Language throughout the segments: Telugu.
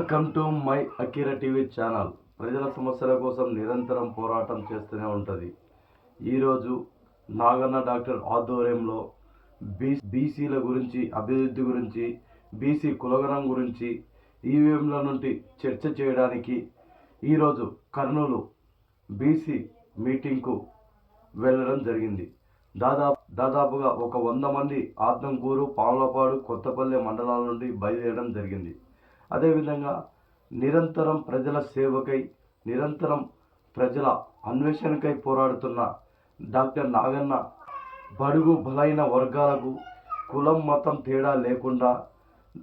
Welcome to my Akira TV channel ప్రజల సమస్యల కోసం నిరంతరం పోరాటం చేస్తూనే ఉంటుంది. ఈరోజు నాగన్న డాక్టర్ ఆధ్వర్యంలో బీ బీసీల గురించి అభివృద్ధి గురించి బీసీ కులగణం గురించి ఈవీఎంల నుండి చర్చ చేయడానికి ఈరోజు కర్నూలు బీసీ మీటింగ్కు వెళ్ళడం జరిగింది. దాదాపు దాదాపుగా ఒక వంద మంది ఆత్మకూరు పాములపాడు కొత్తపల్లి మండలాల నుండి బయలుదేరడం జరిగింది. అదేవిధంగా నిరంతరం ప్రజల సేవకై నిరంతరం ప్రజల అన్వేషణకై పోరాడుతున్న డాక్టర్ నాగన్న బడుగు బలైన వర్గాలకు కులం మతం తేడా లేకుండా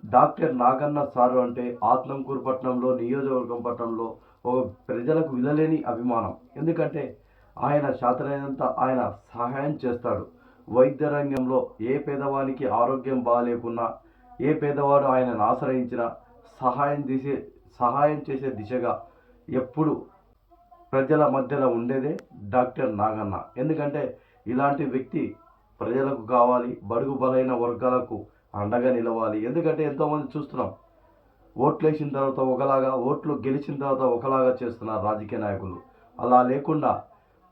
డాక్టర్ నాగన్న సారు అంటే ఆత్మకూరు పట్టణంలో నియోజకవర్గం పట్టణంలో ఒక ప్రజలకు విలలేని అభిమానం. ఎందుకంటే ఆయన శాతనైనంత ఆయన సహాయం చేస్తాడు. వైద్య రంగంలో ఏ పేదవానికి ఆరోగ్యం బాగాలేకున్నా ఏ పేదవాడు ఆయనను ఆశ్రయించినా సహాయం చేసే సహాయం చేసే దిశగా ఎప్పుడు ప్రజల మధ్యలో ఉండేదే డాక్టర్ నాగన్న. ఎందుకంటే ఇలాంటి వ్యక్తి ప్రజలకు కావాలి బడుగు బలైన వర్గాలకు అండగా నిలవాలి. ఎందుకంటే ఎంతోమంది చూస్తున్నాం ఓట్లు వేసిన తర్వాత ఒకలాగా ఓట్లు గెలిచిన తర్వాత ఒకలాగా చేస్తున్నారు రాజకీయ నాయకులు. అలా లేకుండా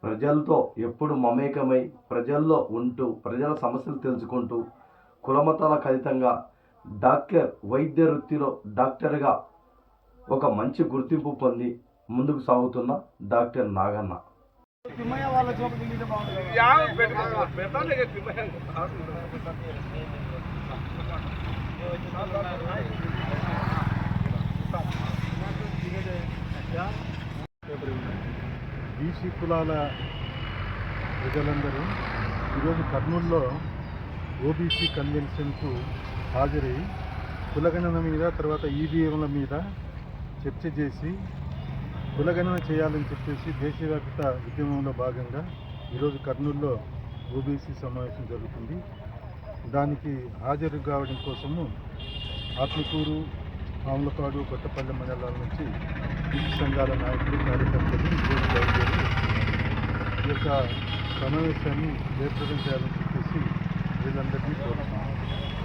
ప్రజలతో ఎప్పుడు మమేకమై ప్రజల్లో ఉంటూ ప్రజల సమస్యలు తెలుసుకుంటూ కులమతాలకు అతీతంగా డాక్టర్ వైద్య వృత్తిలో డాక్టర్గా ఒక మంచి గుర్తింపు పొంది ముందుకు సాగుతున్న డాక్టర్ నాగన్న. బీసీ కులాల ప్రజలందరూ ఈరోజు కర్నూలులో ఓబీసీ కన్వెన్షన్కు హాజరై కులగణన మీద తర్వాత ఈవీఎంల మీద చర్చ చేసి కులగణన చేయాలని చెప్పేసి దేశవ్యాప్త ఉద్యమంలో భాగంగా ఈరోజు కర్నూలులో ఓబీసీ సమావేశం జరుగుతుంది. దానికి హాజరు కావడం కోసము ఆత్మకూరు మామలపాడు కొత్తపల్లి మండలాల నుంచి బీసీ సంఘాల నాయకులు కార్యకర్తలు ఈ యొక్క సమావేశాన్ని ఏర్పాటు చేయాలని వీళ్ళందరికీ కోరుతున్నాను